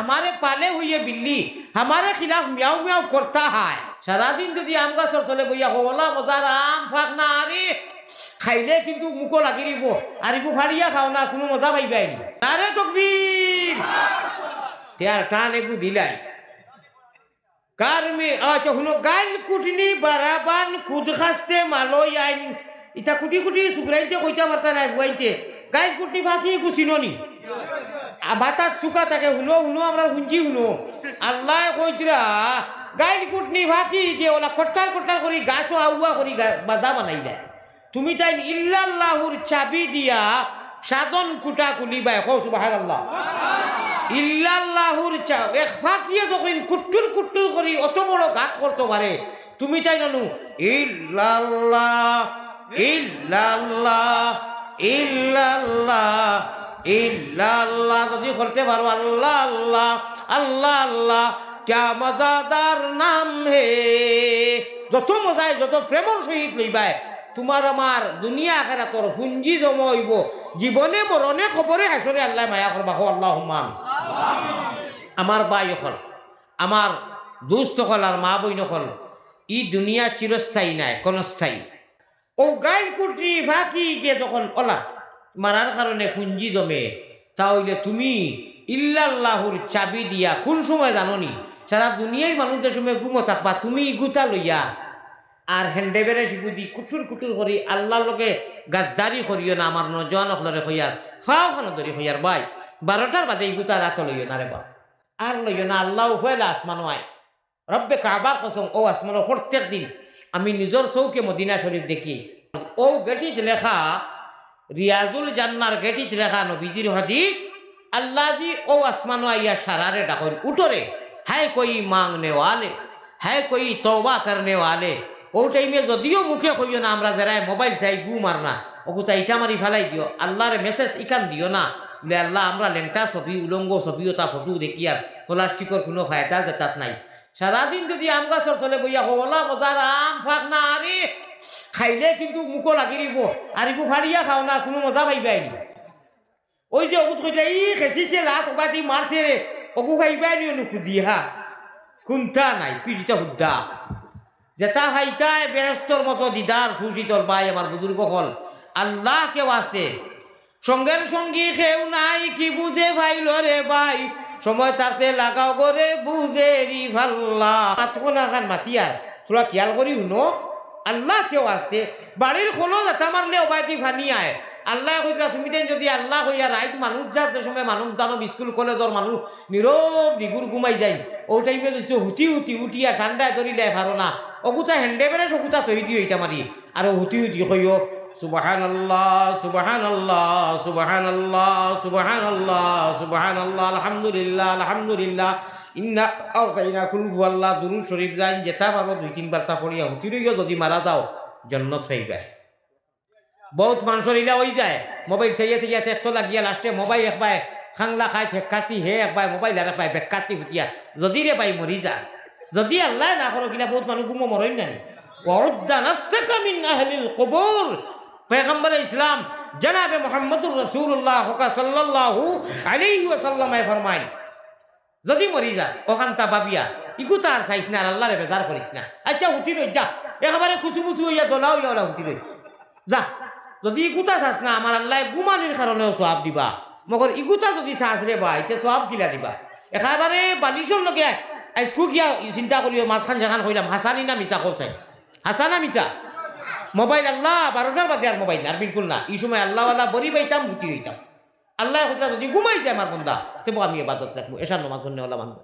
हमारे पाले हुए बिल्ली हमारे खिलाफ म्याऊ म्याऊ करता है সারাদিন যদি আম গাছর চলে বইয়া হলা মজার আম ফাঁক না আরে খাইলে কিন্তু মুখো লাগি দিব আর ইবু ফাড়িয়া খাও না কোনো মজা পাইবাই নি আরে তকবীর তেয়ার টান একটু দিলাই কার মে আচ্ছা শুনো গাইল কুটনি বারাবান কুদ খাস্তে মালই আইন ইটা কুটি কুটি সুগ্রাইতে কইতা পারতা নাই বুয়াইতে গাইল কুটনি ফাঁকি গুছিননি বাতাত চুকা থাকে শুনো শুনো আমরা শুনছি শুনো আল্লাহ কইতরা গাইল কুটনি ফাঁকি দিয়ে ওলা কট্টার কট্টার করি, গাছও আউয়া করি বাদা বানাই দেয়। তুমি তাই ইল্লাল্লাহুর চাবি দিয়া সাধন কুটা কুলিবাই কৌ সুবাহ আল্লাহ ইল্লাল্লাহুর চাও এক ফাঁকিয়ে যখন কুট্টুর কুট্টুর করি, অত বড় গাত করতে পারে। তুমি তাই জানো ইল্লাল্লাহ ইল্লাল্লাহ ইল্লাল্লাহ। ইল্লাল্লাহ, যদি করতে পারো আল্লাহ আল্লাহ আল্লাহ আল্লাহ ক্যা মজাদার নাম হে। যত মজায়, যত প্রেমর সহিত লইবাই, তোমার আমার দুনিয়া আখেরা তোর হুঞ্জি জমা হইব। জীবনে মরণে খবরে হাসরে আল্লাহ মায়া করবা। হো আল্লাহ হুমান আমার বাই হল আমার দুস্থ হল আর মা বই নকল ই দুনিয়া চিরস্থায়ী নাই, ক্ষণস্থায়ী। ও গাইল কুটরি ফাঁকি গিয়ে যখন ওলা মারার কারণে পুঞ্জি জমে। তাহলে তুমি ইল্লাল্লাহুর চাবি দিয়া কোন সময় জাননি? সারা দুনিয়ায় মানুষদের সময় গুমো থাকবা, তুমি গুতা লইয়া। আর হেন্ডেবেরে শিগুদি কুটুর কুটুর করি, আল্লাহর লগে গাছদারি করিও না, আমার নজন অকলরে হইয়ার ফাও খানো হইয়ার বাই বারোটার বাদে এই গুতা রাত লইও না রে বা আর লইও না আল্লাহ হইলা আসমানো আয়। রব্বে কাবা কসম, ও আসমানো প্রত্যেক দিন আমি নিজের চৌকে মদিনা শরীফ দেখিয়েছি। ও গেটিত লেখা রিয়াজুল জান্নার গেটিত লেখা নবীজির হদিস আল্লাহ জি ও আসমানো আইয়া সারারে ডাকন, উঠরে হ্যাঁ কই মাংনে ওয়ালে হ্যাঁ কই তওবা করনে ওয়ালে, ও টাইমে যদিও মুখে কইও না, আমরা যারা মোবাইল চাই গু মার না ওগুতা ইটা মারি ফেলাই দিও, আল্লাহরে মেসেজ ইকান দিও না বলে আল্লাহ আমরা লেংটা ছবি, উলঙ্গ ছবি ওটা ফটো দেখি আর প্লাস্টিকর কোনো ফায়দা যেতাত নাই। সারাদিন যদি আম গাছর চলে বইয়া হলা মজার আম ফাঁক না আরে খাইলে কিন্তু মুখো লাগি দিব। আর ইবু ফাড়িয়া খাও না, কোনো মজা পাইবাই নি। ওই যে অগুত কইটা ই খেসিছে লাত ওবাদি মারছে রে অগু খাইবাই নি অনুকু দিয়া কুন্তা নাই, কি দিতা হুদ্দা যেটা হাইতায় বেহস্তর মতো দিদার সুশীতল ভাই আমার বুজুর্গ হল। আল্লাহকে বাঁচতে সঙ্গের সঙ্গী কেউ নাই, কি বুঝে ভাইল রে ভাই সময় তাতে লাগাও করে বুঝে রি ভাল্লা। তখন এখন মাতিয়ার তোরা খেয়াল করি শুনো। আল্লাহ কেউ আসতে বাড়ির খোলো যাতা মারলে অবাইতি ফানি আয়। আল্লাহ কইরা তুমি দেন যদি আল্লাহ কইয়া রাইত মানুষ যাতে সময় মানুষ দানব স্কুল, কলেজর মানুষ, নীরব নিগুর ঘুমাই যায়। ও টাইমে দিচ্ছে হুতি হুতি উঠিয়া ঠান্ডায় ধরিলে পারো না। অগুতা হেন্ডে বেড়ে সগুতা তৈ দিও এটা মারি। আর হুতি হুতি কইও সুবাহান আল্লাহ সুবাহান আল্লাহ সুবাহান আল্লাহ সুবাহান আল্লাহ সুবাহান আল্লাহ আলহামদুলিল্লাহ আলহামদুলিল্লাহ। ইন্না আও কাইনা কুল আল্লাহ দুরুদ শরীফ যাই যেটা পারো দুই তিনবার তা পড়িয়া হুতি রইও, যদি মারা যাও, জন্নত হইবে। বহুত মানুষের ইলা হয়ে যায়, মোবাইল চাইয়া থেকে চেষ্টা লাগিয়া লাস্টে মোবাইল একবাই খাংলা খাই ফেকাতি হে একবাই মোবাইল আর পাই বেকাতি হুতিয়া যদি রে পাই মরি যাস। যদি আল্লাহ না করো কিনা বহুত মানুষ গুমো মরই আহলিল কবর পয়গম্বর ইসলাম জনাবে মুহাম্মদুর রাসূলুল্লাহ হুকা সাল্লাল্লাহু আলাইহি ওয়াসাল্লাম ফরমায় যদি মরি যা ওখানটা ভাবিয়া ইকু তার চাইছ না আল্লাহরে বেজার করিস না। আচ্ছা উঠি রই যা। একেবারে খুচু মুচু হইয়া দোলাও ইয়া ওলা হুতি রই যা। যদি ইগুতা চাস না আমার আল্লাহ গুমানির কারণেও সব দিবা। মগর ইগুতা যদি চাস রে বা এতে সব কিলা দিবা? একেবারে বালিশর লগে আইসকু গিয়া চিন্তা করিও মাঝখান জাগান কইলাম হাসানি না মিছা কৌচাই হাসানা মিছা? মোবাইল আল্লাহ বারোটার বাদে আর মোবাইল আর বিলকুল না। এই সময় আল্লাহ আল্লাহ বরি পাইতাম ভুতি হইতাম। আল্লাহ যদি ঘুমাই যায় আমার বন্ধা তবু আমি এবাদত রাখব এসার নমাজ হলাম মানবো